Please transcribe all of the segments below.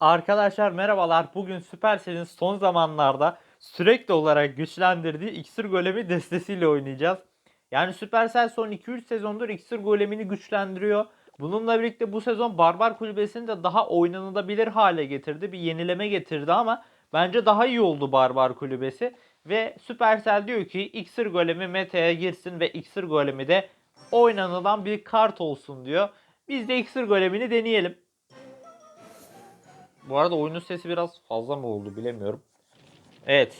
Arkadaşlar merhabalar. Bugün Supercell'in son zamanlarda sürekli olarak güçlendirdiği iksir golemi destesiyle oynayacağız. Yani Supercell son 2-3 sezondur iksir golemini güçlendiriyor. Bununla birlikte bu sezon Barbar Kulübesi'ni de daha oynanılabilir hale getirdi. Bir yenileme getirdi ama bence daha iyi oldu Barbar Kulübesi. Ve Supercell diyor ki iksir golemi meta'ya girsin ve iksir golemi de oynanılan bir kart olsun diyor. Biz de iksir golemini deneyelim. Bu arada oyunun sesi biraz fazla mı oldu bilemiyorum. Evet.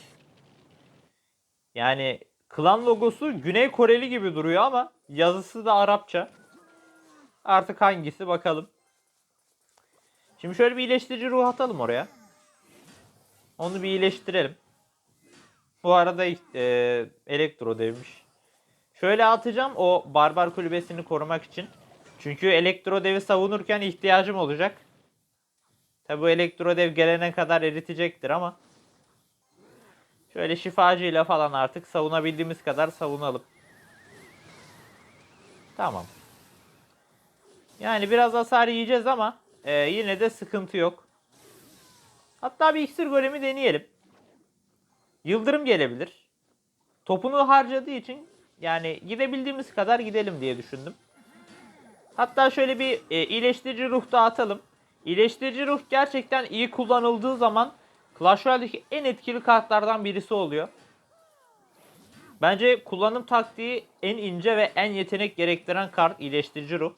Yani klan logosu Güney Koreli gibi duruyor ama yazısı da Arapça. Artık hangisi bakalım. Şimdi şöyle bir iyileştirici ruh atalım oraya. Onu bir iyileştirelim. Bu arada e, elektro devmiş. Şöyle atacağım o barbar kulübesini korumak için. Çünkü elektro devi savunurken ihtiyacım olacak. Tabi bu elektro dev gelene kadar eritecektir ama. Şöyle şifacıyla falan artık savunabildiğimiz kadar savunalım. Tamam. Yani biraz hasar yiyeceğiz ama e, yine de sıkıntı yok. Hatta bir iksir golemi deneyelim. Yıldırım gelebilir. Topunu harcadığı için yani gidebildiğimiz kadar gidelim diye düşündüm. Hatta şöyle bir e, iyileştirici ruh da atalım. İyileştirici ruh gerçekten iyi kullanıldığı zaman Clash Royale'deki en etkili kartlardan birisi oluyor. Bence kullanım taktiği en ince ve en yetenek gerektiren kart iyileştirici ruh.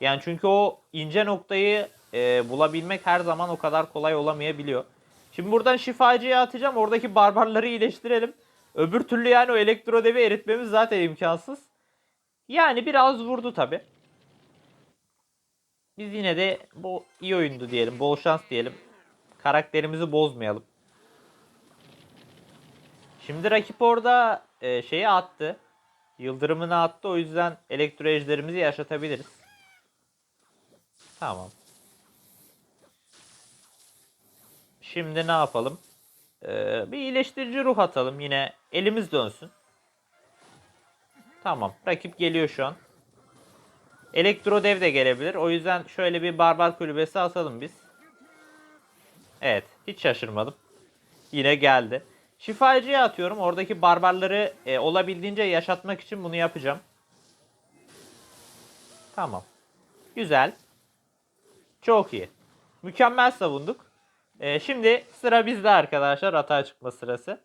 Yani çünkü o ince noktayı e, bulabilmek her zaman o kadar kolay olamayabiliyor. Şimdi buradan şifacıya atacağım. Oradaki barbarları iyileştirelim. Öbür türlü yani o elektro devi eritmemiz zaten imkansız. Yani biraz vurdu tabi. Biz yine de bu iyi oyundu diyelim. Bol şans diyelim. Karakterimizi bozmayalım. Şimdi rakip orada e, şeyi attı. Yıldırımını attı. O yüzden elektro ejderimizi yaşatabiliriz. Tamam. Şimdi ne yapalım? Ee, bir iyileştirici ruh atalım. Yine elimiz dönsün. Tamam. Rakip geliyor şu an. Elektro dev de gelebilir. O yüzden şöyle bir barbar kulübesi atalım biz. Evet. Hiç şaşırmadım. Yine geldi. Şifacıya atıyorum. Oradaki barbarları e, olabildiğince yaşatmak için bunu yapacağım. Tamam. Güzel. Çok iyi. Mükemmel savunduk. E, şimdi sıra bizde arkadaşlar. Hata çıkma sırası.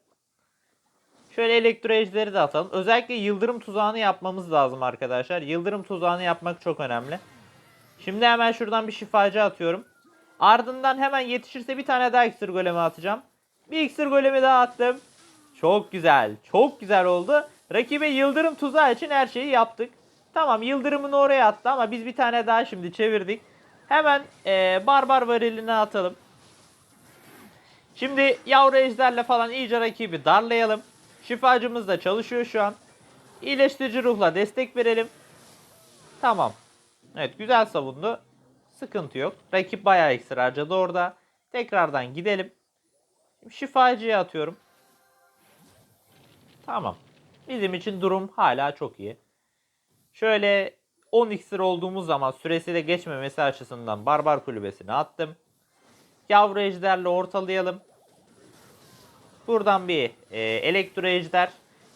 Şöyle elektro ejderi de atalım. Özellikle yıldırım tuzağını yapmamız lazım arkadaşlar. Yıldırım tuzağını yapmak çok önemli. Şimdi hemen şuradan bir şifacı atıyorum. Ardından hemen yetişirse bir tane daha iksir golemi atacağım. Bir iksir golemi daha attım. Çok güzel. Çok güzel oldu. Rakibe yıldırım tuzağı için her şeyi yaptık. Tamam yıldırımını oraya attı ama biz bir tane daha şimdi çevirdik. Hemen ee, barbar varilini atalım. Şimdi yavru ejderle falan iyice rakibi darlayalım. Şifacımız da çalışıyor şu an. İyileştirici ruhla destek verelim. Tamam. Evet güzel savundu. Sıkıntı yok. Rakip bayağı iksir harcadı orada. Tekrardan gidelim. Şimdi şifacıya atıyorum. Tamam. Bizim için durum hala çok iyi. Şöyle 10 iksir olduğumuz zaman süresi de geçmemesi açısından barbar kulübesine attım. Yavru ejderle ortalayalım. Buradan bir e, elektro ejder.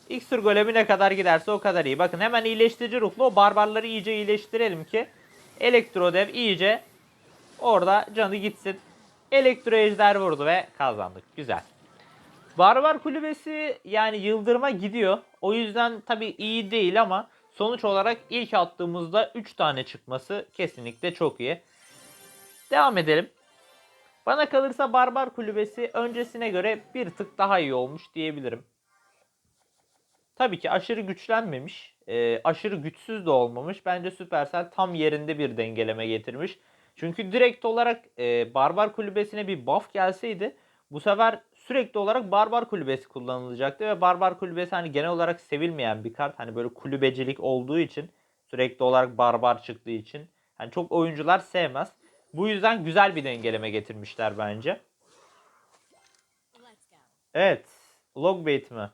İksir golemi ne kadar giderse o kadar iyi. Bakın hemen iyileştirici ruhlu o barbarları iyice iyileştirelim ki elektro dev iyice orada canı gitsin. Elektro ejder vurdu ve kazandık. Güzel. Barbar kulübesi yani yıldırıma gidiyor. O yüzden tabii iyi değil ama sonuç olarak ilk attığımızda 3 tane çıkması kesinlikle çok iyi. Devam edelim. Bana kalırsa Barbar Kulübesi öncesine göre bir tık daha iyi olmuş diyebilirim. Tabii ki aşırı güçlenmemiş, e, aşırı güçsüz de olmamış. Bence Supercell tam yerinde bir dengeleme getirmiş. Çünkü direkt olarak e, Barbar Kulübesi'ne bir buff gelseydi bu sefer sürekli olarak Barbar Kulübesi kullanılacaktı ve Barbar Kulübesi hani genel olarak sevilmeyen bir kart. Hani böyle kulübecilik olduğu için sürekli olarak Barbar çıktığı için hani çok oyuncular sevmez. Bu yüzden güzel bir dengeleme getirmişler bence. Evet. Logbait mi?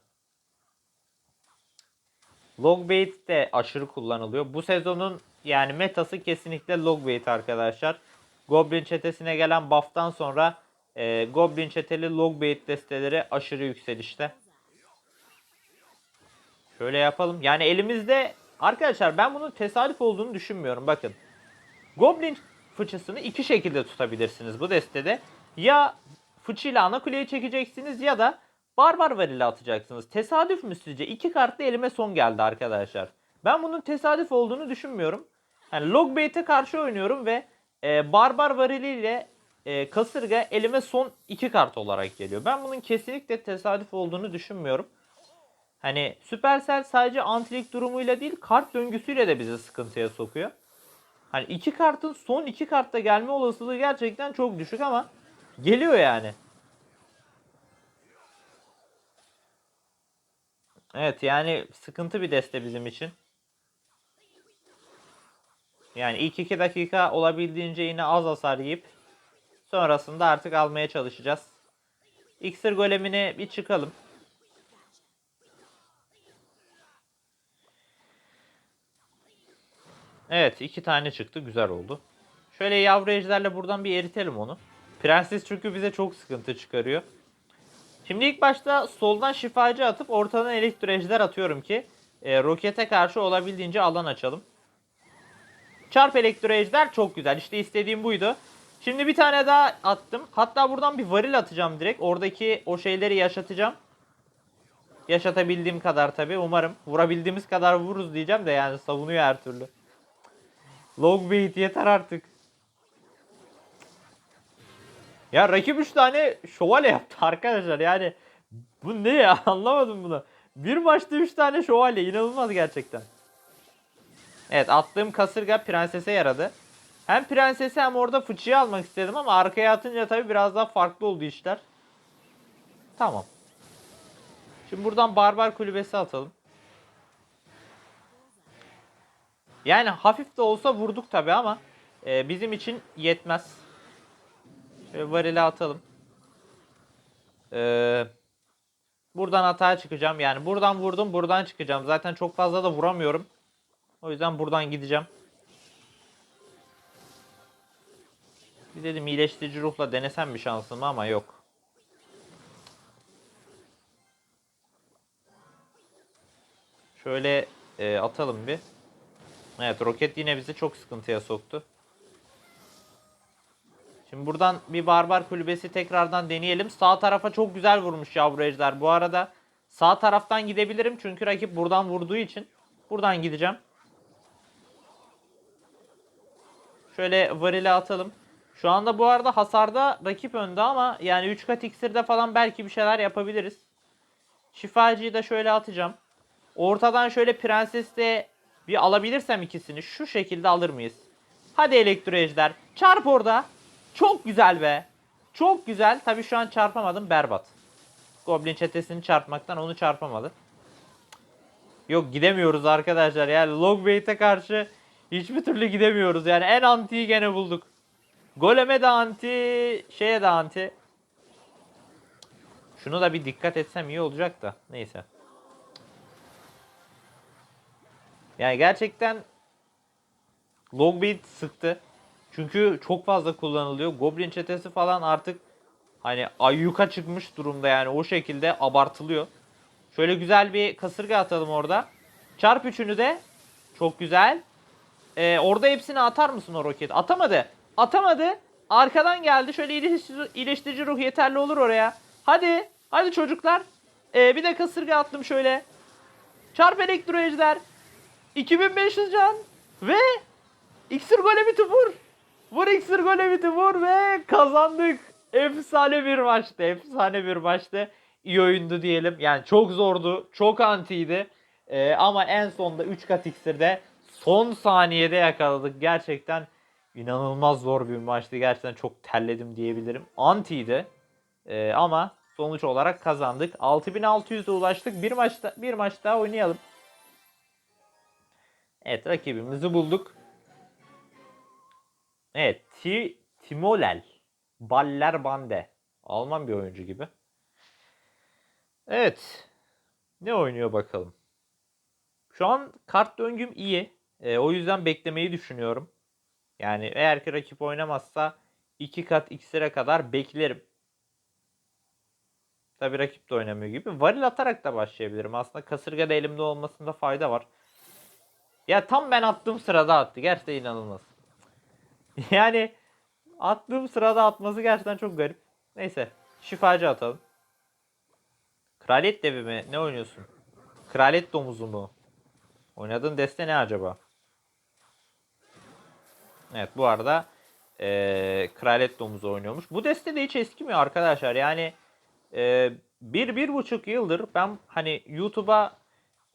Logbait de aşırı kullanılıyor. Bu sezonun yani metası kesinlikle Logbait arkadaşlar. Goblin çetesine gelen buff'tan sonra e, Goblin çeteli Logbait desteleri aşırı yükselişte. Şöyle yapalım. Yani elimizde arkadaşlar ben bunun tesadüf olduğunu düşünmüyorum. Bakın. Goblin fıçısını iki şekilde tutabilirsiniz bu destede. Ya fıçıyla ana kuleyi çekeceksiniz ya da barbar varili atacaksınız. Tesadüf mü sizce? İki kartlı elime son geldi arkadaşlar. Ben bunun tesadüf olduğunu düşünmüyorum. Yani Logbait'e karşı oynuyorum ve e, barbar variliyle e, kasırga elime son iki kart olarak geliyor. Ben bunun kesinlikle tesadüf olduğunu düşünmüyorum. Hani Supercell sadece antilik durumuyla değil kart döngüsüyle de bizi sıkıntıya sokuyor. Hani iki kartın son iki kartta gelme olasılığı gerçekten çok düşük ama geliyor yani. Evet yani sıkıntı bir deste bizim için. Yani ilk iki dakika olabildiğince yine az hasar yiyip sonrasında artık almaya çalışacağız. İksir golemine bir çıkalım. Evet iki tane çıktı güzel oldu. Şöyle yavru ejderle buradan bir eritelim onu. Prenses çünkü bize çok sıkıntı çıkarıyor. Şimdi ilk başta soldan şifacı atıp ortadan elektro ejder atıyorum ki e, rokete karşı olabildiğince alan açalım. Çarp elektro ejder çok güzel. İşte istediğim buydu. Şimdi bir tane daha attım. Hatta buradan bir varil atacağım direkt. Oradaki o şeyleri yaşatacağım. Yaşatabildiğim kadar tabi. Umarım vurabildiğimiz kadar vururuz diyeceğim de yani savunuyor her türlü. Long wait yeter artık. Ya rakip 3 tane şövalye yaptı arkadaşlar yani. Bu ne ya anlamadım bunu. Bir maçta 3 tane şövalye inanılmaz gerçekten. Evet attığım kasırga prensese yaradı. Hem prensesi hem orada fıçıyı almak istedim ama arkaya atınca tabii biraz daha farklı oldu işler. Tamam. Şimdi buradan barbar kulübesi atalım. Yani hafif de olsa vurduk tabi ama e, bizim için yetmez. Şöyle varile atalım. Ee, buradan hata çıkacağım. Yani buradan vurdum buradan çıkacağım. Zaten çok fazla da vuramıyorum. O yüzden buradan gideceğim. Bir dedim iyileştirici ruhla denesem bir şansımı ama yok. Şöyle e, atalım bir. Evet roket yine bizi çok sıkıntıya soktu. Şimdi buradan bir barbar kulübesi tekrardan deneyelim. Sağ tarafa çok güzel vurmuş yavru ejder. Bu arada sağ taraftan gidebilirim. Çünkü rakip buradan vurduğu için. Buradan gideceğim. Şöyle varile atalım. Şu anda bu arada hasarda rakip önde ama yani 3 kat iksirde falan belki bir şeyler yapabiliriz. Şifacıyı da şöyle atacağım. Ortadan şöyle prensesle bir alabilirsem ikisini şu şekilde alır mıyız? Hadi elektro ejder. Çarp orada. Çok güzel be. Çok güzel. Tabi şu an çarpamadım. Berbat. Goblin çetesini çarpmaktan onu çarpamadı. Yok gidemiyoruz arkadaşlar. Yani Logbait'e karşı hiçbir türlü gidemiyoruz. Yani en antiyi gene bulduk. Goleme de anti, şeye de anti. Şunu da bir dikkat etsem iyi olacak da. Neyse. Yani gerçekten Logbait sıktı. Çünkü çok fazla kullanılıyor. Goblin çetesi falan artık hani ayyuka çıkmış durumda yani o şekilde abartılıyor. Şöyle güzel bir kasırga atalım orada. Çarp üçünü de çok güzel. Ee, orada hepsini atar mısın o roket? Atamadı. Atamadı. Arkadan geldi. Şöyle iyileştirici, iyileştirici ruh yeterli olur oraya. Hadi. Hadi çocuklar. Ee, bir de kasırga attım şöyle. Çarp elektro ejder. 2500 can. Ve iksir golemiti vur. Vur iksir golemiti vur ve kazandık. Efsane bir maçtı. Efsane bir maçtı. İyi oyundu diyelim. Yani çok zordu. Çok antiydi. Ee, ama en sonunda 3 kat iksirde son saniyede yakaladık. Gerçekten inanılmaz zor bir maçtı. Gerçekten çok terledim diyebilirim. Antiydi. Ee, ama sonuç olarak kazandık. 6600'e ulaştık. Bir maçta bir maç daha oynayalım. Evet rakibimizi bulduk. Evet Ti Timolel. Baller Bande. Alman bir oyuncu gibi. Evet. Ne oynuyor bakalım. Şu an kart döngüm iyi. E, o yüzden beklemeyi düşünüyorum. Yani eğer ki rakip oynamazsa 2 kat iksire kadar beklerim. Tabi rakip de oynamıyor gibi. Varil atarak da başlayabilirim. Aslında kasırga da elimde olmasında fayda var. Ya tam ben attığım sırada attı. Gerçekten inanılmaz. Yani attığım sırada atması gerçekten çok garip. Neyse. Şifacı atalım. Kraliyet devi mi? Ne oynuyorsun? Kraliyet domuzu mu? Oynadığın deste ne acaba? Evet bu arada eee Kraliyet domuzu oynuyormuş. Bu deste de hiç eskimiyor arkadaşlar. Yani eee, bir, bir buçuk yıldır ben hani YouTube'a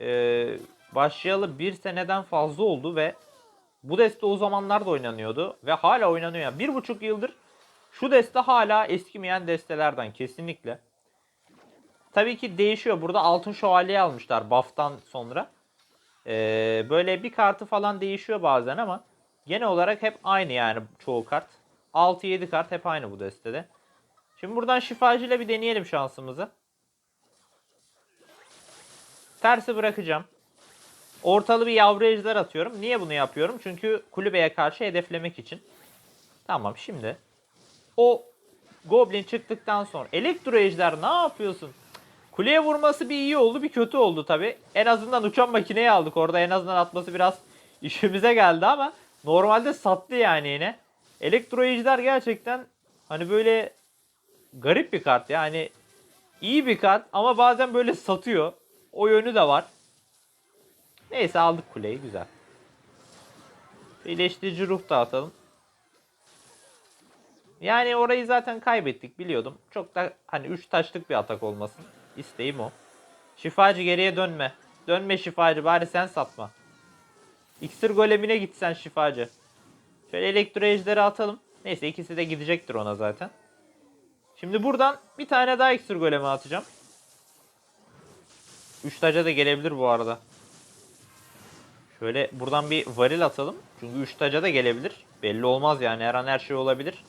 eee, başlayalı bir seneden fazla oldu ve bu deste o zamanlar da oynanıyordu ve hala oynanıyor. Yani bir buçuk yıldır şu deste hala eskimeyen destelerden kesinlikle. Tabii ki değişiyor. Burada altın şövalyeyi almışlar buff'tan sonra. Ee, böyle bir kartı falan değişiyor bazen ama genel olarak hep aynı yani çoğu kart. 6-7 kart hep aynı bu destede. Şimdi buradan şifacı ile bir deneyelim şansımızı. Tersi bırakacağım. Ortalı bir yavru ejder atıyorum. Niye bunu yapıyorum? Çünkü kulübeye karşı hedeflemek için. Tamam şimdi. O Goblin çıktıktan sonra. Elektro ejder ne yapıyorsun? Kuleye vurması bir iyi oldu bir kötü oldu tabi. En azından uçan makineyi aldık orada. En azından atması biraz işimize geldi ama normalde sattı yani yine. Elektro ejder gerçekten hani böyle garip bir kart yani iyi bir kart ama bazen böyle satıyor. O yönü de var. Neyse aldık kuleyi güzel. İyileştirici ruh da atalım. Yani orayı zaten kaybettik biliyordum. Çok da hani 3 taşlık bir atak olmasın. İsteğim o. Şifacı geriye dönme. Dönme şifacı bari sen satma. İksir golemine git sen şifacı. Şöyle elektro ejderi atalım. Neyse ikisi de gidecektir ona zaten. Şimdi buradan bir tane daha iksir golemi atacağım. 3 taca da gelebilir bu arada. Şöyle buradan bir varil atalım. Çünkü 3 taca da gelebilir. Belli olmaz yani her an her şey olabilir.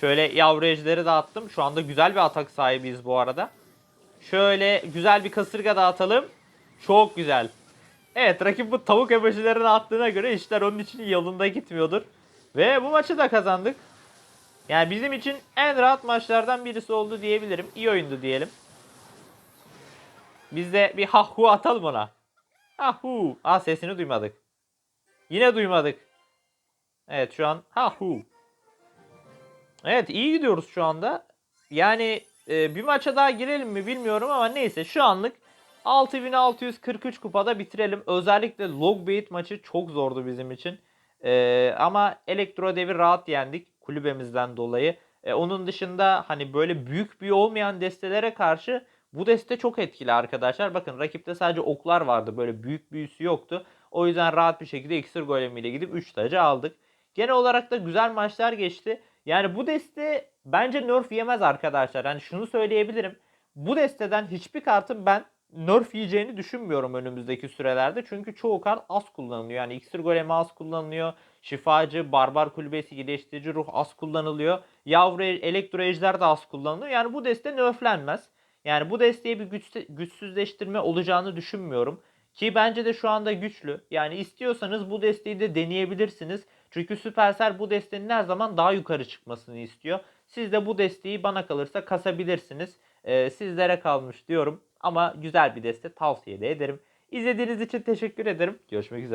Şöyle yavru ejderi dağıttım. Şu anda güzel bir atak sahibiyiz bu arada. Şöyle güzel bir kasırga dağıtalım. Çok güzel. Evet rakip bu tavuk emojilerini attığına göre işler onun için yolunda gitmiyordur. Ve bu maçı da kazandık. Yani bizim için en rahat maçlardan birisi oldu diyebilirim. İyi oyundu diyelim. Biz de bir hahu atalım ona. Hahu. Aa sesini duymadık. Yine duymadık. Evet şu an hahu. Evet iyi gidiyoruz şu anda. Yani e, bir maça daha girelim mi bilmiyorum ama neyse şu anlık 6643 kupada bitirelim. Özellikle Logbait maçı çok zordu bizim için. E, ama Elektro Dev'i rahat yendik kulübemizden dolayı. E, onun dışında hani böyle büyük bir olmayan destelere karşı bu deste çok etkili arkadaşlar. Bakın rakipte sadece oklar vardı. Böyle büyük büyüsü yoktu. O yüzden rahat bir şekilde iksir golemiyle gidip 3 tacı aldık. Genel olarak da güzel maçlar geçti. Yani bu deste bence nerf yemez arkadaşlar. Yani şunu söyleyebilirim. Bu desteden hiçbir kartın ben nerf yiyeceğini düşünmüyorum önümüzdeki sürelerde. Çünkü çoğu kart az kullanılıyor. Yani iksir golemi az kullanılıyor. Şifacı, barbar kulübesi, iyileştirici ruh az kullanılıyor. Yavru elektro ejder de az kullanılıyor. Yani bu deste nerflenmez. Yani bu desteğe bir güç, güçsüzleştirme olacağını düşünmüyorum. Ki bence de şu anda güçlü. Yani istiyorsanız bu desteği de deneyebilirsiniz. Çünkü Supercell bu destenin her zaman daha yukarı çıkmasını istiyor. Siz de bu desteği bana kalırsa kasabilirsiniz. Ee, sizlere kalmış diyorum. Ama güzel bir deste tavsiye de ederim. İzlediğiniz için teşekkür ederim. Görüşmek üzere.